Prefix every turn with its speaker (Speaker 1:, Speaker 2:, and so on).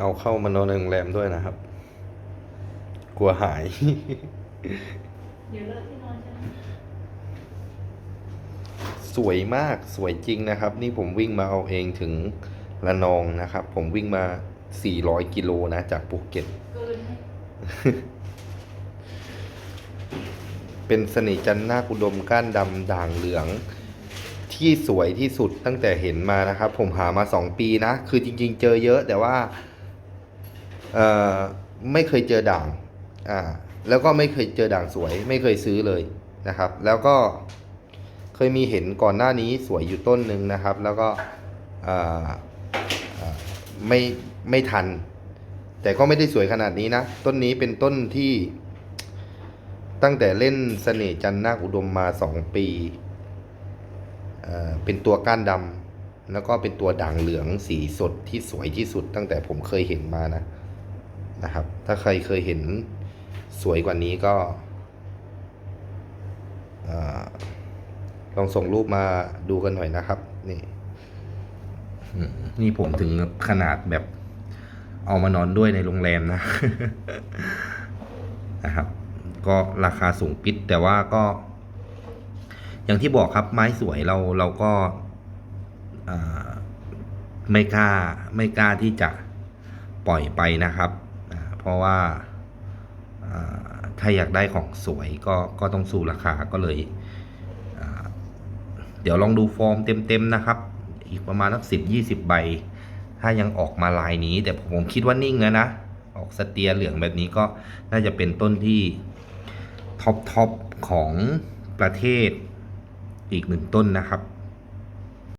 Speaker 1: เอาเข้ามานอนในโรงแรมด้วยนะครับ กลัวหาย
Speaker 2: เดี๋ยวเลิกที่นอนใช่ไหม
Speaker 1: สวยมากสวยจริงนะครับ นี่ผมวิ่งมาเอาเองถึงระนองนะครับ ผมวิ่งมา 400 กิโลนะ จากภูเก็ต
Speaker 2: เกินไหม
Speaker 1: เป็นเสน่ห์จันทร์นาคอุดมก้านดำด่างเหลือง ที่สวยที่สุดตั้งแต่เห็นมานะครับ ผมหามา 2 ปีนะ คือจริง ๆ เจอเยอะแต่ว่าเอ่อ ไม่เคยเจอด่างอ่าแล้วก็ไม่เคยเจอด่างสวย ไม่เคยซื้อเลยนะครับ แล้วก็เคยมีเห็นก่อนหน้านี้สวยอยู่ต้นหนึ่งนะครับ แล้วก็ไม่ไม่ทัน แต่ก็ไม่ได้สวยขนาดนี้นะ ต้นนี้เป็นต้นที่ตั้งแต่เล่นเสน่ห์จันนาคอุดมมาสองปี เป็นตัวก้านดำแล้วก็เป็นตัวด่างเหลืองสีสดที่สวยที่สุดตั้งแต่ผมเคยเห็นมานะ นะครับ ถ้าใครเคยเห็นสวยกว่านี้ก็ลองส่งรูปมาดูกันหน่อยนะครับ นี่นี่ผมถึงขนาดแบบเอามานอนด้วยในโรงแรมนะนะครับ ก็ราคาสูงปิดแต่ว่าก็ อย่างที่บอกครับไม้สวยเราเราก็ไม่กล้าไม่กล้าที่จะปล่อยไปนะครับ ราะว่าถ้าอยากได้ของสวยก็ก็ต้องสู้ราคาก็เลย เดี๋ยวลองดูฟอร์มเต็มๆนะครับ อีกประมาณสักสิบยี่สิบใบ ถ้ายังออกมาลายนี้ แต่ผมคิดว่านิ่งแล้วนะ ออกสเตียเหลืองแบบนี้ก็น่าจะเป็นต้นที่ท็อปท็อปของประเทศอีกหนึ่งต้นนะครับ